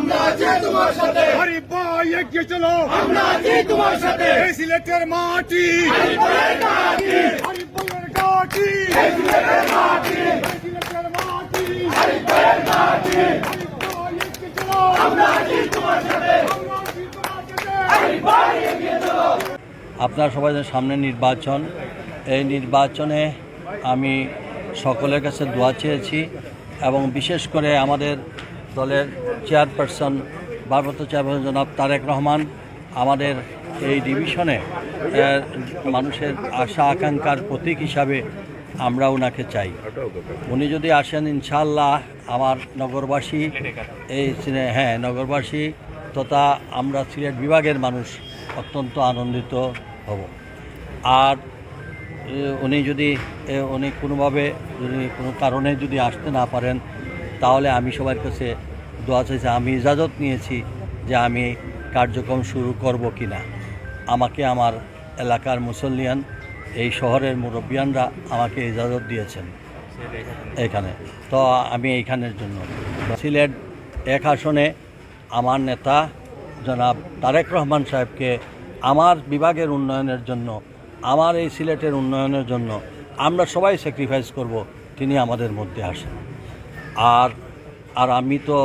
আমরা আছি তোমার সাথে আরে ভাই এগিয়ে চলো। আমরা আছি তোমার সাথে এই সিলেটের মাটি। ঘাটি আরিফুলের ঘাটি। এই সিলেটের মাটি। এই সিলেটের মাটি। আলিপুরের ঘাটি আরে ভাই এগিয়ে চলো। আমরা আছি তোমার সাথে। আমরা আছি তোমার সাথে। আলিপুর এগিয়ে চলো। আপনারা সবাই সামনে নির্বাচন। এই নির্বাচনে আমি সকলের কাছে দোয়া চেয়েছি এবং বিশেষ করে আমাদের দলের চেয়ারপারসন ভারপ্রাপ্ত চেয়ারপারসন জনাব তারেক রহমান। আমাদের এই ডিভিশনে মানুষের আশা, আকাঙ্ক্ষার প্রতীক হিসাবে আমরা ওনাকে চাই। উনি যদি আসেন ইনশাল্লাহ আমার নগরবাসী, এই হ্যাঁ নগরবাসী তথা আমরা সিলেট বিভাগের মানুষ অত্যন্ত আনন্দিত হব। আর উনি যদি উনি কোনোভাবে যদি কোনো কারণে যদি আসতে না পারেন তাহলে আমি সবার কাছে দোয়া চাইছি আমি ইজাজত নিয়েছি যে আমি কার্যক্রম শুরু করব কি না আমাকে আমার এলাকার মুসল্লিয়ান, এই শহরের মুরব্বিয়ানরা আমাকে ইজাজত দিয়েছেন এখানে। তো আমি এইখানের জন্য। সিলেট এক আসনে আমার নেতা জনাব তারেক রহমান সাহেবকে আমার বিভাগের উন্নয়নের জন্য, আমার এই সিলেটের উন্নয়নের জন্য আমরা সবাই স্যাক্রিফাইস করব, তিনি আমাদের মধ্যে আসেন। আর আর আমি তো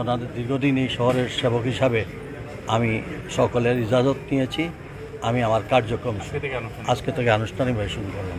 ওনাদের দীর্ঘদিন এই শহরের সেবক হিসাবে আমি সকলের ইজাজত নিয়েছি। আমি আমার কার্যক্রম আজকে থেকে আনুষ্ঠানিকভাবে শুরু করলাম।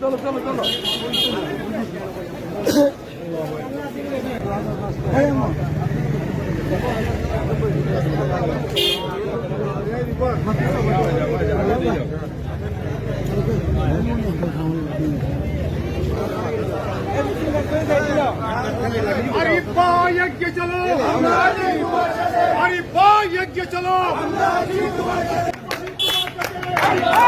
চলো আমরা আছি তোমার সাথে আরে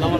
চলো